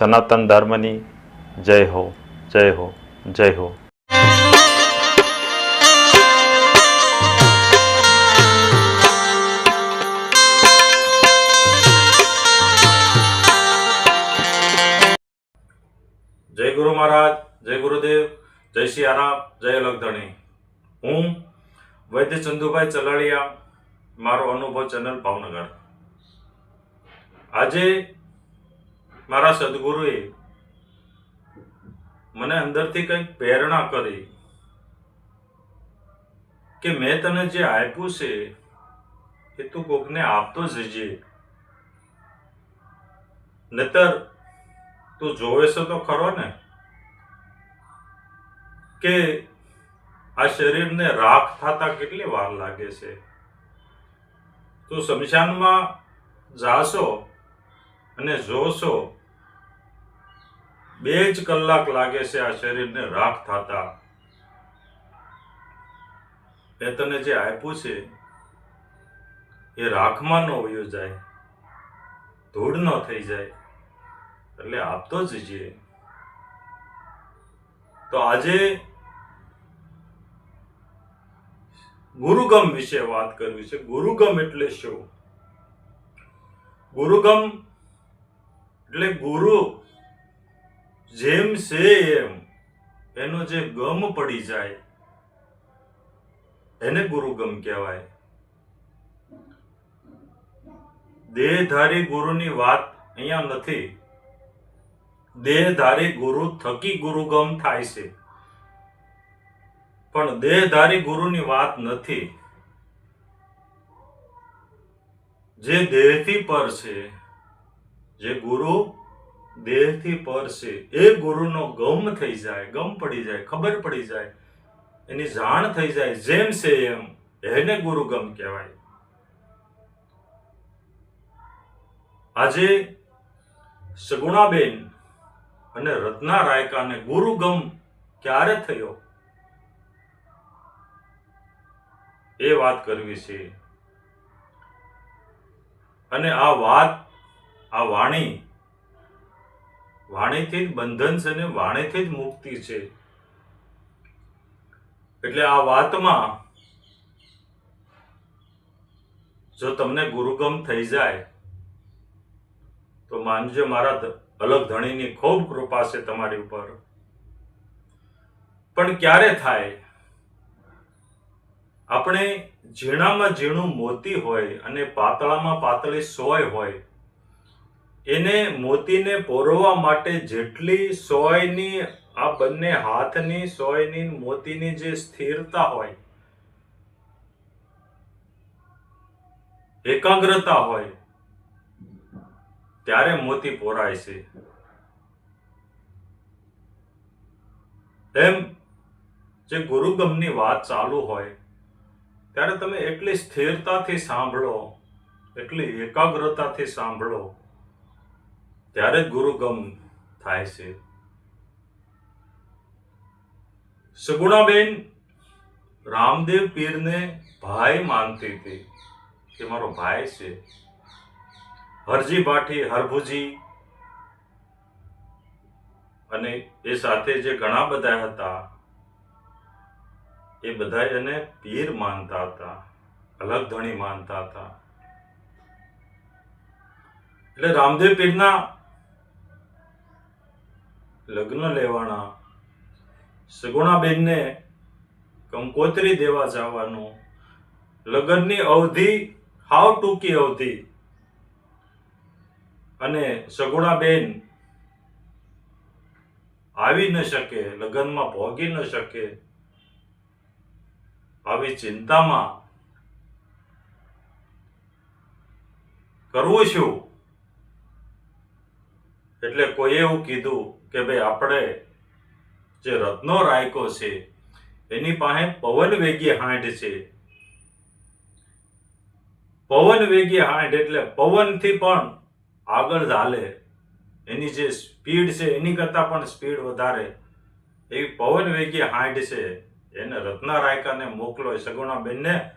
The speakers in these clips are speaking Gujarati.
સનાતન ધર્મની જય હો જય હો જય હો. જય ગુરુ મહારાજ, જય ગુરુદેવ, જય શ્રી આરામ, જય લગધણી હું વૈદ્ય ચંદુભાઈ ચલાળિયા, મારો અનુભવ ચેનલ ભાવનગર. આજે મારા સદગુરુએ મને અંદરથી કંઈક પ્રેરણા કરી કે મેં તને જે આપ્યું છે, એ તું કોકને આપતો જજે નતર તું જોવે છે તો ખરો ને? કે આ શરીરને રાખ થતા કેટલી વાર લાગે છે? તું શમશાનમાં જાશો અને જોશો બે જ કલાક લાગે છે આ શરીરને રાખ થતા. એ તને જે આપ્યું છે, એ રાખમાં ન વયો જાય, ધૂળ ન થઈ જાય, એટલે આપતો જઈએ તો આજે ગુરુગમ વિશે વાત કરવી છે. ગુરુગમ એટલે શું? ગુરુગમ એટલે ગુરુ જેમ છે એમ એનો જે ગમ પડી જાય, એને ગુરુગમ કહેવાય. દેહધારી ગુરુની વાત અહીંયા નથી. દેહધારી ગુરુ થકી ગુરુગમ થાય છે. પણ દેહધારી ગુરુની વાત નથી. જે દેહથી પર છે, જે ગુરુ દેહથી પર છે. એ ગુરુનો ગમ થઈ જાય, ગમ પડી જાય, ખબર પડી જાય, એની જાણ થઈ જાય, જેમ છે એમ. એને ગુરુગમ કહેવાય. આજે સગુણાબેન અને રત્ના રાયકાને ગુરુગમ ક્યારે થયો? એ વાત કરવી છે. અને આ વાત, આ વાણી વાણીથી જ બંધન છે ને વાણીથી જ મુક્તિ છે. એટલે આ વાતમાં જો તમને ગુરુગમ થઈ જાય, તો માનજો મારા અલગ ધણીની ખૂબ કૃપા છે તમારી ઉપર. પણ ક્યારે થાય? આપણે ઝીણામાં ઝીણું મોતી હોય અને પાતળામાં પાતળી સોય હોય એને મોતીને પોરવા માટે જેટલી સોયની આ બંને હાથની સોયની મોતીની જે સ્થિરતા હોય, એકાગ્રતા હોય, ત્યારે મોતી પોરાય છે. એમ જે ગુરુગમની વાત ચાલુ હોય, ત્યારે તમે એટલી સ્થિરતાથી સાંભળો, એટલી એકાગ્રતાથી સાંભળો ત્યારે ગુરુગમ થાય છે. સગુણાબેન રામદેવ પીરને ભાઈ માનતી હતી કે મારો ભાઈ છે. હરજી ભાઠી હરભુજી અને એ સાથે જે ઘણા બધા હતા, એ બધા એને પીર માનતા હતા, અલગ ધણી માનતા હતા. એટલે રામદેવ પીરના લગ્ન લેવાના. સગુણાબેનને કંકોત્રી દેવા જવાનું. લગ્નની અવધિ, હાવ ટૂંકી અવધિ. અને સગુણાબેન આવી ન શકે, લગ્નમાં ભોગી ન શકે. આવી ચિંતામાં કરવું શું? એટલે કોઈએ એવું કીધું કે ભાઈ આપણે જે રત્નો રાયકો છે, એની પાસે પવન વેગી હાંડ છે. પવન વેગી હાંડ એટલે પવનથી પણ આગળ ચાલે. એની જે સ્પીડ છે, એની કરતાં પણ સ્પીડ વધારે. એવી પવન વેગી હાંડ છે. એને રત્ના રાયકાને મોકલો સગુણાબેનને.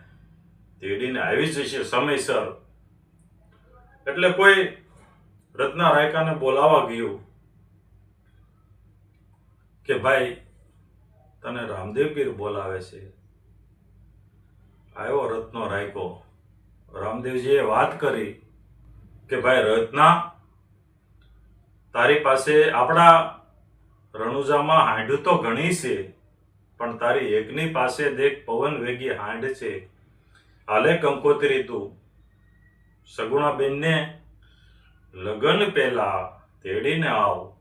તેડીને આવી જશે સમયસર. એટલે કોઈ રત્ના રાયકાને બોલાવા ગયું કે ભાઈ, તને રામદેવ પીર બોલાવે છે. આવ્યો રત્નો રાયકો. રામદેવજીએ વાત કરી કે ભાઈ, રત્ના, તારી પાસે આપણા રણુજામાં હાંડ તો ઘણી છે, પણ તારી એકની પાસે દેખ પવન વેગી હાંડ છે. હાલે કંકોત્રી તું. સગુણાબેનને લગન પહેલા તેડીને આવ.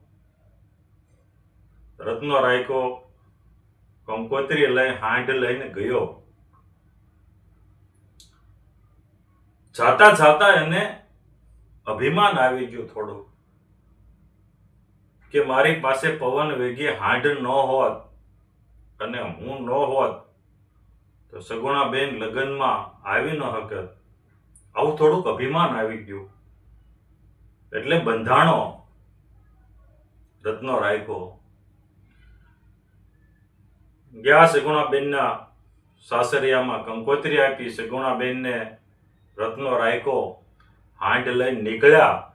રત્નો રાયકો કંકોત્રી લઈ, હાંડ લઈને ગયો. જાતા જાતા એને અભિમાન આવી ગયું થોડું કે મારી પાસે પવન વેગી હાંડ ન હોત અને હું ન હોત તો સગુણાબેન લગ્નમાં આવી ન હકત. આવું થોડુંક અભિમાન આવી ગયું. એટલે બંધાણો રત્નો રાખ્યો. ગયા સગુણાબેનના સાસરિયામાં કંકોત્રી આપી સગુણાબેનને રત્નો રાખ્યો. હાંડ લઈને નીકળ્યા.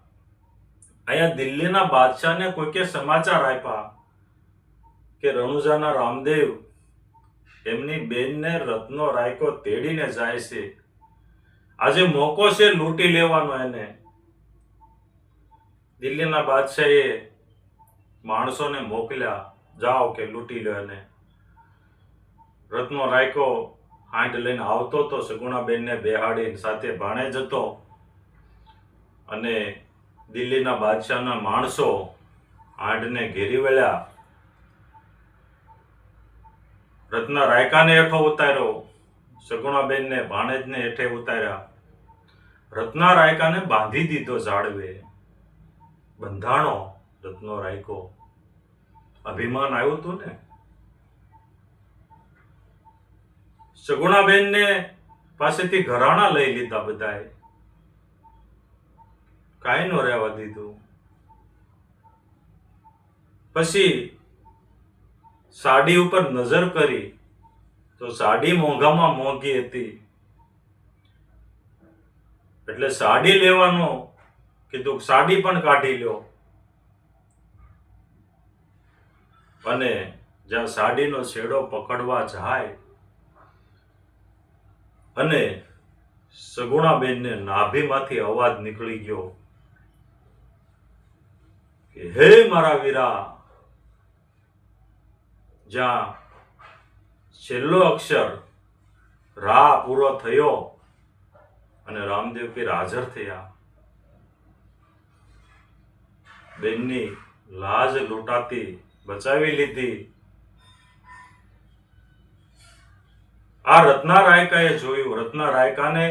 અહીંયા દિલ્હીના બાદશાહને કોઈકે સમાચાર આપ્યા કે રણુજાના રામદેવ એમની બેનને રત્નો રાયકો તેડીને જાય છે. આજે મોકો છે લૂંટી લેવાનો એને. દિલ્હીના બાદશાહે માણસોને મોકલ્યા, જાઓ કે લૂંટી લો એને. રત્નો રાયકો હાંડ લઈને આવતો તો સગુણાબેનને બેહાડીને સાથે ભાણે જતો અને દિલ્હીના બાદશાહના માણસો હાંડને ઘેરી વળ્યા. રત્ન રાયકાને હેઠો ઉતાર્યો, સગુણાબેનને ભાણેજને હેઠે ઉતાર્યા. રત્ના રાયકાને બાંધી દીધો ઝાડવે. બંધાણો, રત્નો, રાયકો, અભિમાન આવ્યું હતું ને? સગુણાબેનને પાસેથી ઘરાણા લઈ લીધા બધાએ. કાંઈ નો રહેવા દીધું. પછી સાડી ઉપર નજર કરી તો સાડી મોંઘામાં મોંઘી હતી. એટલે સાડી લેવાનો કીધું સાડી પણ કાઢી લ્યો. અને જ્યાં સાડીનો છેડો પકડવા જાય અને સગુણાબેનને નાભીમાંથી અવાજ નીકળી ગયો કે, હે મારા વીરા, જ્યાં છેલ્લો અક્ષર રા પૂરો થયો અને રામદેવ પીર હાજર થયા. બેનની લાજ લૂંટાતી, બચાવી લીધી. આ રત્ના રાયકાએ જોયું. રત્ના રાયકાને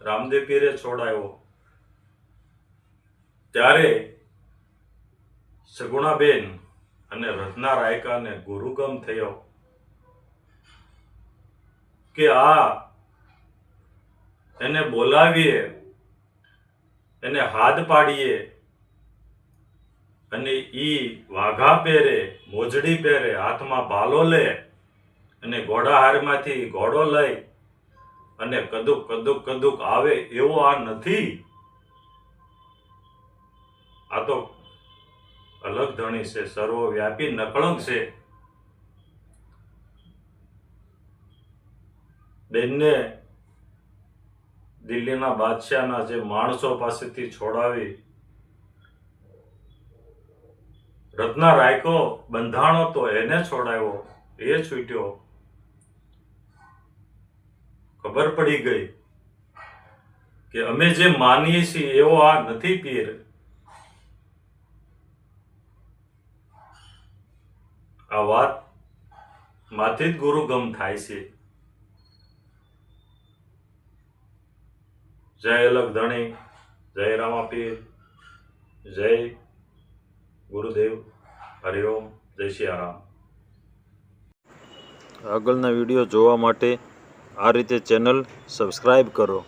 રામદેવ પીરે છોડાયો. ત્યારે સગુણાબેન અને રત્ના રાયકાને ગુરુગમ થયો કે આ એને બોલાવીએ, એને હાથ પાડીએ અને ઈ વાઘા પહેરે, મોજડી પહેરે, હાથમાં ભાલો લે અને ઘોડા હારમાંથી ઘોડો લઈ અને કદુક કદુક કદુક આવે એવો આ નથી. આ તો અલગ ધણી છે, સર્વવ્યાપી નકળંક છે. બેનને દિલ્હીના બાદશાહના જે માણસો પાસેથી છોડાવી રત્ના રાયકો બંધાણો તો એને છોડાયો, એ છૂટ્યો. ખબર પડી ગઈ કે અમે જે માનીએ છીએ એવો આ નથી પીર. આ વાત માથી જ ગુરુગમ થાય છે. જય અલગ ધણી, જય રામા પીર જય ગુરુદેવ હરિઓમ જય સિયારામ આગળના વીડિયો જોવા માટે આ રીતે ચેનલ સબસ્ક્રાઈબ કરો.